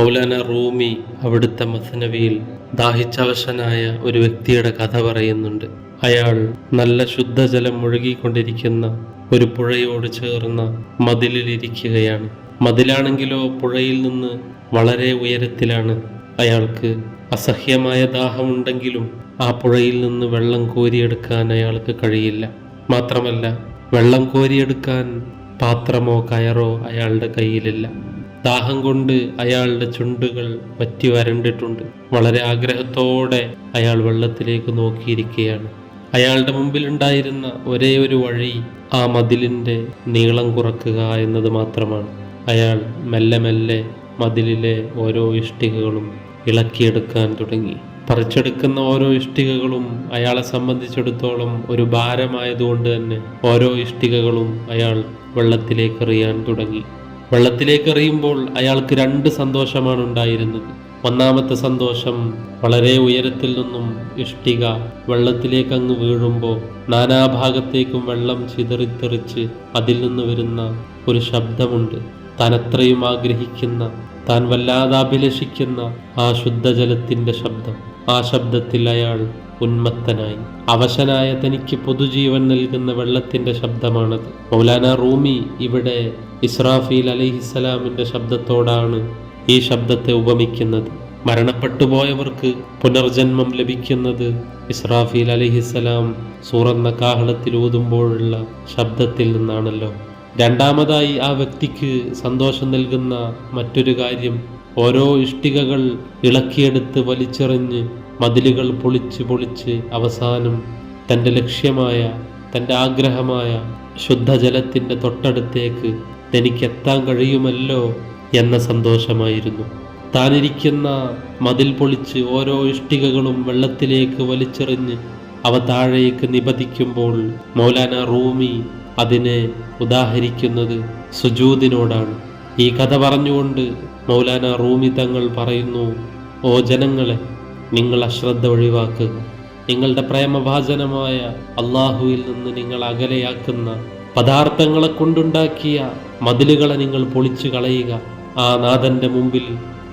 മൗലാന റൂമി അവിടുത്തെ മസനവിയിൽ ദാഹിച്ചവശനായ ഒരു വ്യക്തിയുടെ കഥ പറയുന്നുണ്ട്. അയാൾ നല്ല ശുദ്ധജലം മുഴുകിക്കൊണ്ടിരിക്കുന്ന ഒരു പുഴയോട് ചേർന്ന മതിലിലിരിക്കുകയാണ്. മതിലാണെങ്കിലോ പുഴയിൽ നിന്ന് വളരെ ഉയരത്തിലാണ് അയാൾക്ക് അസഹ്യമായ ദാഹമുണ്ടെങ്കിലും ആ പുഴയിൽ നിന്ന് വെള്ളം കോരിയെടുക്കാൻ അയാൾക്ക് കഴിയില്ല. മാത്രമല്ല വെള്ളം കോരിയെടുക്കാൻ പാത്രമോ കയറോ അയാളുടെ കയ്യിലില്ല. ദാഹം കൊണ്ട് അയാളുടെ ചുണ്ടുകൾ വറ്റി വരണ്ടിട്ടുണ്ട്. വളരെ ആഗ്രഹത്തോടെ അയാൾ വെള്ളത്തിലേക്ക് നോക്കിയിരിക്കുകയാണ്. അയാളുടെ മുമ്പിലുണ്ടായിരുന്ന ഒരേ ഒരു വഴി ആ മതിലിന്റെ നീളം കുറക്കുക എന്നത് മാത്രമാണ്. അയാൾ മെല്ലെ മെല്ലെ മതിലിലെ ഓരോ ഇഷ്ടികകളും ഇളക്കിയെടുക്കാൻ തുടങ്ങി. പറിച്ചെടുക്കുന്ന ഓരോ ഇഷ്ടികകളും അയാളെ സംബന്ധിച്ചിടത്തോളം ഒരു ഭാരമായതുകൊണ്ട് തന്നെ ഓരോ ഇഷ്ടികകളും അയാൾ വെള്ളത്തിലേക്ക് എറിയാൻ തുടങ്ങി. വെള്ളത്തിലേക്ക് എറിയുമ്പോൾ അയാൾക്ക് രണ്ട് സന്തോഷമാണ് ഉണ്ടായിരുന്നത്. ഒന്നാമത്തെ സന്തോഷം വളരെ ഉയരത്തിൽ നിന്നും ഇഷ്ടിക വെള്ളത്തിലേക്ക് അങ്ങ് വീഴുമ്പോൾ നാനാഭാഗത്തേക്കും വെള്ളം ചിതറിത്തെറിച്ച് അതിൽ നിന്ന് വരുന്ന ഒരു ശബ്ദമുണ്ട്. താൻ അത്രയും ആഗ്രഹിക്കുന്ന താൻ വല്ലാതെ അഭിലഷിക്കുന്ന ആ ശുദ്ധജലത്തിന്റെ ശബ്ദം. ആ ശബ്ദത്തിൽ അയാൾ ഉന്മത്തനായി. അവശനായ തനിക്ക് പൊതുജീവൻ നൽകുന്ന വെള്ളത്തിന്റെ ശബ്ദമാണത്. മൗലാന റൂമി ഇവിടെ ഇസ്രാഫീൽ അലിഹിസലാമിന്റെ ശബ്ദത്തോടാണ് ഈ ശബ്ദത്തെ ഉപമിക്കുന്നത്. മരണപ്പെട്ടുപോയവർക്ക് പുനർജന്മം ലഭിക്കുന്നത് ഇസ്രാഫീൽ അലിഹിസലാം സൂറന്ന കാഹളത്തിൽ ഊതുമ്പോഴുള്ള ശബ്ദത്തിൽ നിന്നാണല്ലോ. രണ്ടാമതായി ആ വ്യക്തിക്ക് സന്തോഷം നൽകുന്ന മറ്റൊരു കാര്യം ഓരോ ഇഷ്ടികകൾ ഇളക്കിയെടുത്ത് വലിച്ചെറിഞ്ഞ് മതിലുകൾ പൊളിച്ച് പൊളിച്ച് അവസാനം തന്റെ ലക്ഷ്യമായ തന്റെ ആഗ്രഹമായ ശുദ്ധജലത്തിന്റെ തൊട്ടടുത്തേക്ക് തനിക്കെത്താൻ കഴിയുമല്ലോ എന്ന സന്തോഷമായിരുന്നു. താനിരിക്കുന്ന മതിൽ പൊളിച്ച് ഓരോ ഇഷ്ടികകളും വെള്ളത്തിലേക്ക് വലിച്ചെറിഞ്ഞ് അവ താഴേക്ക് നിപതിക്കുമ്പോൾ മൗലാന റൂമി അതിനെ ഉദാഹരിക്കുന്നത് സുജൂദിനോടാണ് ഈ കഥ പറഞ്ഞുകൊണ്ട് മൗലാന റൂമി തങ്ങൾ പറയുന്നു ഓ ജനങ്ങളെ നിങ്ങൾ അശ്രദ്ധ ഒഴിവാക്കുക. നിങ്ങളുടെ പ്രേമഭാചനമായ അള്ളാഹുവിൽ നിന്ന് നിങ്ങൾ അകലെയാക്കുന്ന പദാർത്ഥങ്ങളെ കൊണ്ടുണ്ടാക്കിയ മതിലുകളെ നിങ്ങൾ പൊളിച്ചു കളയുക. ആ നാഥന്റെ മുമ്പിൽ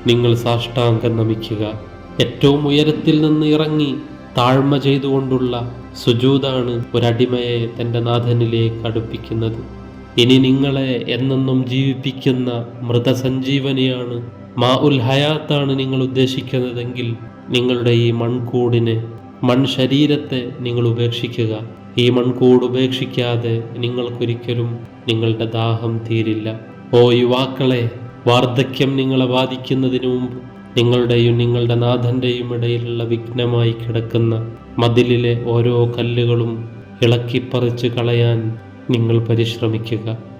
നിങ്ങൾ സാഷ്ടാംഗം നമിക്കുക. ഏറ്റവും ഉയരത്തിൽ നിന്ന് ഇറങ്ങി താഴ്മ ചെയ്തുകൊണ്ടുള്ള സുജൂതാണ് ഒരടിമയെ തന്റെ നാഥനിലേക്ക് അടുപ്പിക്കുന്നത്. ഇനി നിങ്ങളെ എന്നെന്നും ജീവിപ്പിക്കുന്ന മൃതസഞ്ജീവനിയാണ് മാ ഉൽ ഹയാത്താണ് നിങ്ങൾ ഉദ്ദേശിക്കുന്നതെങ്കിൽ നിങ്ങളുടെ ഈ മൺകൂടിനെ മൺശരീരത്തെ നിങ്ങൾ ഉപേക്ഷിക്കുക. ഈ മൺകൂട് ഉപേക്ഷിക്കാതെ നിങ്ങൾക്കൊരിക്കലും നിങ്ങളുടെ ദാഹം തീരില്ല. ഓ യുവാക്കളെ വാർദ്ധക്യം നിങ്ങളെ ബാധിക്കുന്നതിന് മുമ്പ് നിങ്ങളുടെയും നിങ്ങളുടെ നാഥന്റെയും ഇടയിലുള്ള വിഘ്നമായി കിടക്കുന്ന മതിലിലെ ഓരോ കല്ലുകളും ഇളക്കിപ്പറിച്ച് കളയാൻ നിങ്ങൾ പരിശ്രമിക്കുക.